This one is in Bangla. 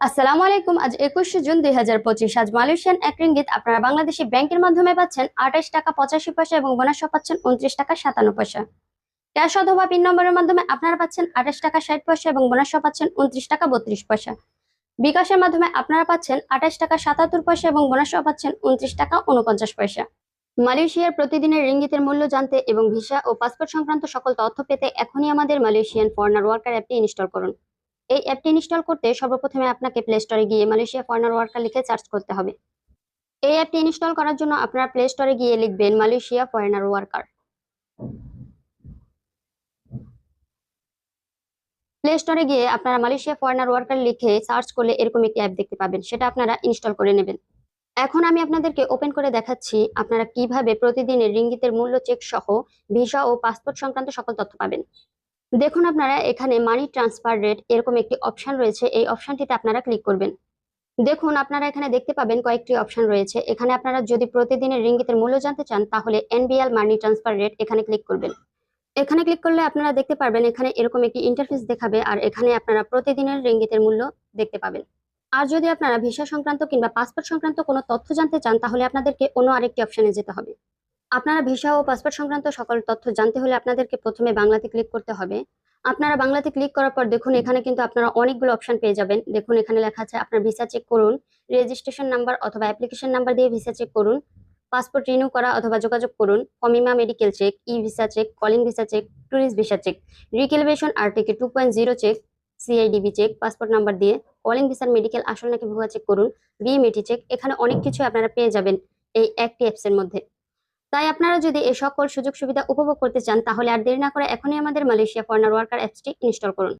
আসসালামু আলাইকুম। আজ একুশে জুন দুই হাজার পঁচিশ, আজ মালয়েশিয়ান এক রিঙ্গিত আপনারা বাংলাদেশি ব্যাংকের মাধ্যমে পাচ্ছেন আঠাশ টাকা পঁচাশি পয়সা এবং বোনাস পাচ্ছেন উনত্রিশ টাকা সাতান্ন পয়সা। ক্যাশ অথবা পিন নম্বরের মাধ্যমে আপনারা পাচ্ছেন আঠাশ টাকা ষাট পয়সা এবং বোনাস পাচ্ছেন উনত্রিশ টাকা বত্রিশ পয়সা। বিকাশের মাধ্যমে আপনারা পাচ্ছেন আঠাশ টাকা সাতাত্তর পয়সা এবং বোনাস পাচ্ছেন উনত্রিশ টাকা উনপঞ্চাশ পয়সা। মালয়েশিয়ার প্রতিদিনের রিঙ্গিতের মূল্য জানতে এবং ভিসা ও পাসপোর্ট সংক্রান্ত সকল তথ্য পেতে এখনই আমাদের মালয়েশিয়ান ফরেনার ওয়ার্কার অ্যাপটি ইনস্টল করুন। এই অ্যাপটি ইনস্টল করতে সর্বপ্রথমে আপনাকে প্লে স্টোরে গিয়ে মালয়েশিয়া ফরেনার ওয়ার্কার লিখে সার্চ করতে হবে। এই অ্যাপটি ইনস্টল করার জন্য আপনারা প্লে স্টোরে গিয়ে লিখবেন মালয়েশিয়া ফরেনার ওয়ার্কার প্লে স্টোরে গিয়ে আপনারা মালয়েশিয়া ফরেনার ওয়ার্কার লিখে সার্চ করলে এরকম একটি অ্যাপ দেখতে পাবেন, সেটা আপনারা ইনস্টল করে নেবেন। এখন আমি আপনাদেরকে ওপেন করে দেখাচ্ছি আপনারা কীভাবে প্রতিদিনের রিঙ্গিতের মূল্য চেক সহ ভিসা ও পাসপোর্ট সংক্রান্ত সকল তথ্য পাবেন। দেখুন আপনারা, এখানে মানি ট্রান্সফার রেট এরকম একটি অপশন রয়েছে। এই অপশনটিতে আপনারা ক্লিক করবেন। দেখুন, আপনারা এখানে দেখতে পাবেন কয়েকটি অপশন রয়েছে। এখানে আপনারা যদি প্রতিদিনের রিঙ্গিতের মূল্য জানতে চান, তাহলে এনবিএল মানি ট্রান্সফার রেট এখানে ক্লিক করবেন। এখানে ক্লিক করলে আপনারা দেখতে পারবেন, এখানে এরকম একটি ইন্টারফেস দেখাবে আর এখানে আপনারা প্রতিদিনের রিঙ্গিতের মূল্য দেখতে পাবেন। আর যদি আপনারা ভিসা সংক্রান্ত কিংবা পাসপোর্ট সংক্রান্ত কোনো তথ্য জানতে চান, তাহলে আপনাদেরকে অন্য আরেকটি অপশনে যেতে হবে। আপনারা ভিসা ও পাসপোর্ট সংক্রান্ত সকল তথ্য জানতে হলে আপনাদেরকে প্রথমে বাংলাতে ক্লিক করতে হবে। আপনারা বাংলাতে ক্লিক করার পর দেখুন, এখানে কিন্তু আপনারা অনেকগুলো অপশন পেয়ে যাবেন। দেখুন, এখানে লেখা আছে আপনার ভিসা চেক করুন, রেজিস্ট্রেশন নাম্বার অথবা অ্যাপ্লিকেশন নাম্বার দিয়ে ভিসা চেক করুন, পাসপোর্ট রিনিউ করা অথবা যোগাযোগ করুন কমিমা medical check, E visa check, calling visa check, tourist visa check, রিকেলভেশন আর ticket two point zero check, CIDB check, passport number দিয়ে কলিং ভিসার মেডিকেল আসল নাকি ভুয়া চেক করুন বিএমএটি চেক, এখানে অনেক কিছু আপনারা পেয়ে যাবেন এই একটি অ্যাপসের মধ্যে। তাই আপনারা যদি এই সকল সুযোগ সুবিধা উপভোগ করতে চান, তাহলে আর দেরি না করে এখনই আমাদের মালয়েশিয়া ফর্নার ওয়ার্কার অ্যাপসটি ইনস্টল করুন।